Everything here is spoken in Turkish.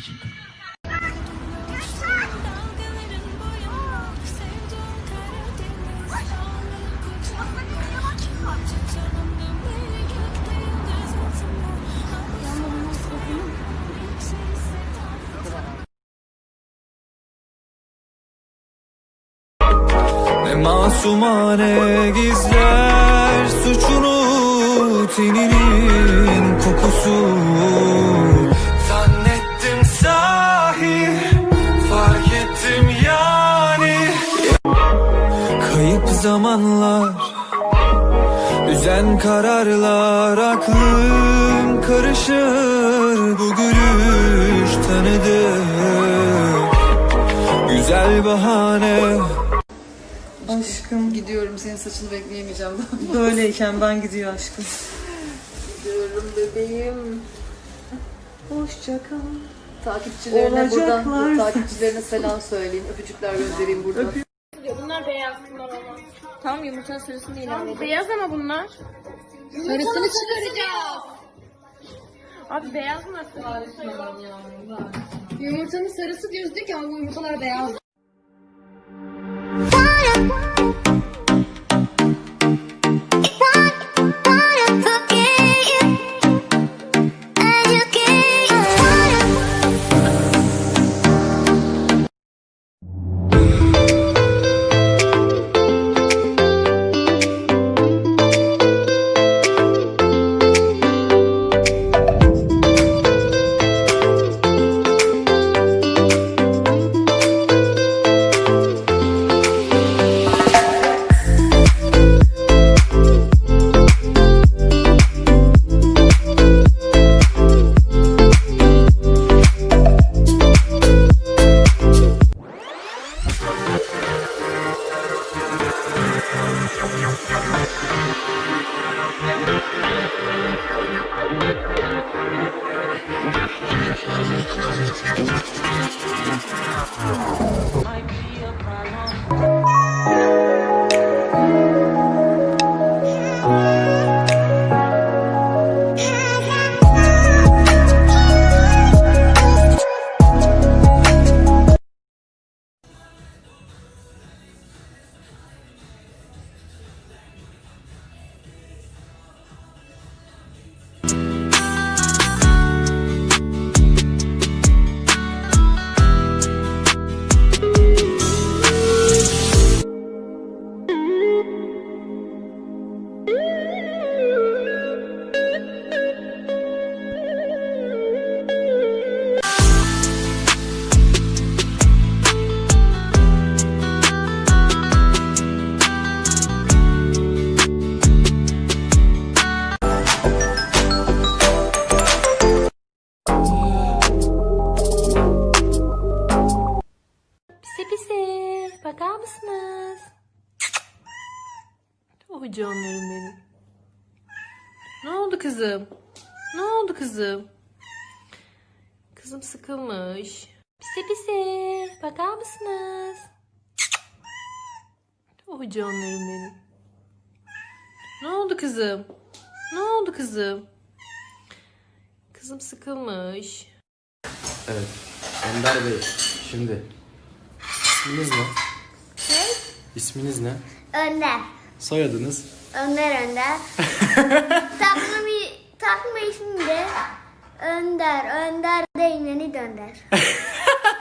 Ne masumane gizler suçunu teninin kokusu zamanlar Düzen kararlar aklım karışır Bu gülüş tanıdık Güzel bahane Aşkım gidiyorum senin saçını bekleyemeyeceğim. Böyleyken ben gidiyor aşkım. gidiyorum bebeğim. Hoşça kal. Takipçilerine buradan Olacaklar. takipçilerine selam söyleyeyim. Öpücükler göndereyim buradan. Bunlar beyaz bunlar ama. Tamam yumurtanın sarısını değil abi. Beyaz ama bunlar. Sarısını çıkaracağız. Abi beyaz nasıl? Yumurtanın sarısı diyoruz diyor ki ama bu yumurtalar beyaz. Bakar mısınız? Oh canlarım benim. Ne oldu kızım? Ne oldu kızım? Kızım sıkılmış. Pisi pisi. Bakar mısınız? Oh canlarım benim. Ne oldu kızım? Ne oldu kızım? Kızım sıkılmış. Evet. Ender Bey, şimdi isminiz ne? İsminiz ne? Önder. Soyadınız? Önder Önder. takma takma ismim de Önder. Önder değmeni dönder.